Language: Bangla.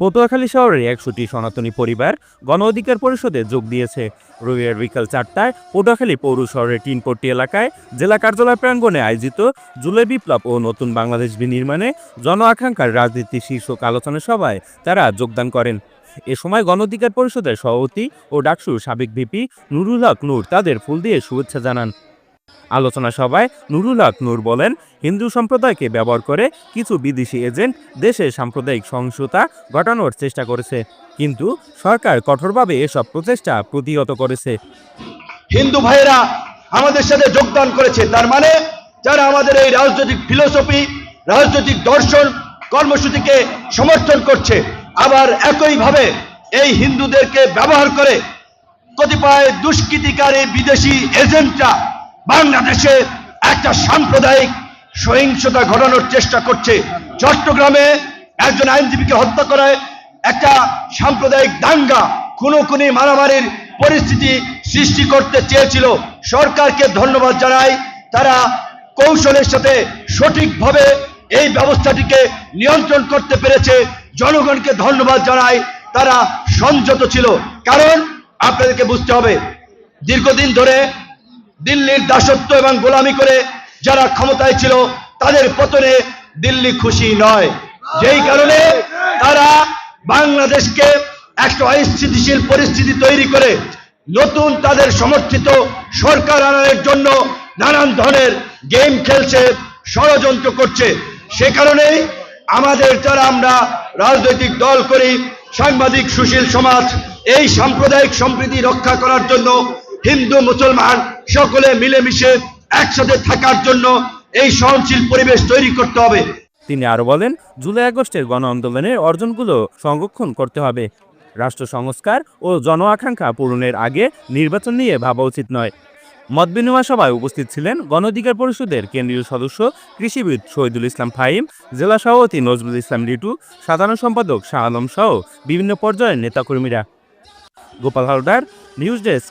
পটুয়াখালী শহরের একশোটি সনাতনী পরিবার গণ অধিকার পরিষদে যোগ দিয়েছে। রবিবার বিকাল চারটায় পটুয়াখালী পৌর শহরের টিনপট্টি এলাকায় জেলা কার্যালয় প্রাঙ্গণে আয়োজিত জুলাই বিপ্লব ও নতুন বাংলাদেশ বিনির্মাণে জন আকাঙ্ক্ষার রাজনীতি শীর্ষক আলোচনা সভায় তারা যোগদান করেন। এ সময় গণ অধিকার পরিষদের সভাপতি ও ডাকসুর সাবেক ভিপি নুরুল হক নূর তাদের ফুল দিয়ে শুভেচ্ছা জানান। আলোচনা সভায় নুরুল হক নূর বলেন, হিন্দু সম্প্রদায়কে ব্যবহার করে কিছু বিদেশি এজেন্ট দেশে সাম্প্রদায়িক সহিংসতা ঘটানোর চেষ্টা করেছে। কিন্তু সরকার কঠোরভাবে এসব প্রচেষ্টা প্রতিহত করেছে। হিন্দু ভাইয়েরা আমাদের সাথে যোগদান করেছে। তার মানে যারা আমাদের এই রাজনৈতিক ফিলোসফি, রাজনৈতিক দর্শন, কর্মসূচিকে সমর্থন করছে, আবার একইভাবে এই হিন্দুদেরকে ব্যবহার করে কতিপয় দুষ্কৃতিকারী বিদেশি এজেন্টরা বাংলাদেশে একটা সাম্প্রদায়িক সহিংসতা ঘটানোর চেষ্টা করছে। চট্টগ্রামে একজন আইনজীবীকে হত্যা করায় একটা সাম্প্রদায়িক দাঙ্গা খুনোখুনি মারামারির পরিস্থিতি সৃষ্টি করতে চেয়েছিল। সরকারকে ধন্যবাদ জানাই। তারা কৌশলের সাথে সঠিকভাবে এই ব্যবস্থাটিকে নিয়ন্ত্রণ করতে পেরেছে। জনগণকে ধন্যবাদ জানাই। তারা সংযত ছিল। কারণ আপনাদেরকে বুঝতে হবে, দীর্ঘদিন ধরে দিল্লির দাসত্ব এবং গোলামি করে যারা ক্ষমতায় ছিল, তাদের পতনে দিল্লি খুশি নয়। যেই কারণে তারা বাংলাদেশকে একটা অস্থিতিশীল পরিস্থিতি তৈরি করে নতুন তাদের সমর্থিত সরকার আনার জন্য নানান ধরনের গেম খেলছে, ষড়যন্ত্র করছে। সে কারণেই আমাদের যারা আমরা রাজনৈতিক দল করি, সাংবাদিক সুশীল সমাজ, এই সাম্প্রদায়িক সম্প্রীতি রক্ষা করার জন্য হিন্দু, মুসলমান, সকলে মিলেমিশে একসাথে থাকার জন্য এই সহনশীল পরিবেশ তৈরি করতে হবে। তিনি আরও বলেন, জুলাই আগস্টের গণ আন্দোলনের অর্জনগুলো সংরক্ষণ করতে হবে। রাষ্ট্র সংস্কার ও জন আকাঙ্ক্ষা পূরণের আগে নির্বাচন নিয়ে ভাবা উচিত নয়। মত বিনিময় সভায় উপস্থিত ছিলেন গণ অধিকার পরিষদের কেন্দ্রীয় সদস্য কৃষিবিদ শহীদুল ইসলাম ফাহিম, জেলা সভাপতি নজরুল ইসলাম লিটু, সাধারণ সম্পাদক শাহ আলম সহ বিভিন্ন পর্যায়ের নেতাকর্মীরা। Gopal Haldar, news desk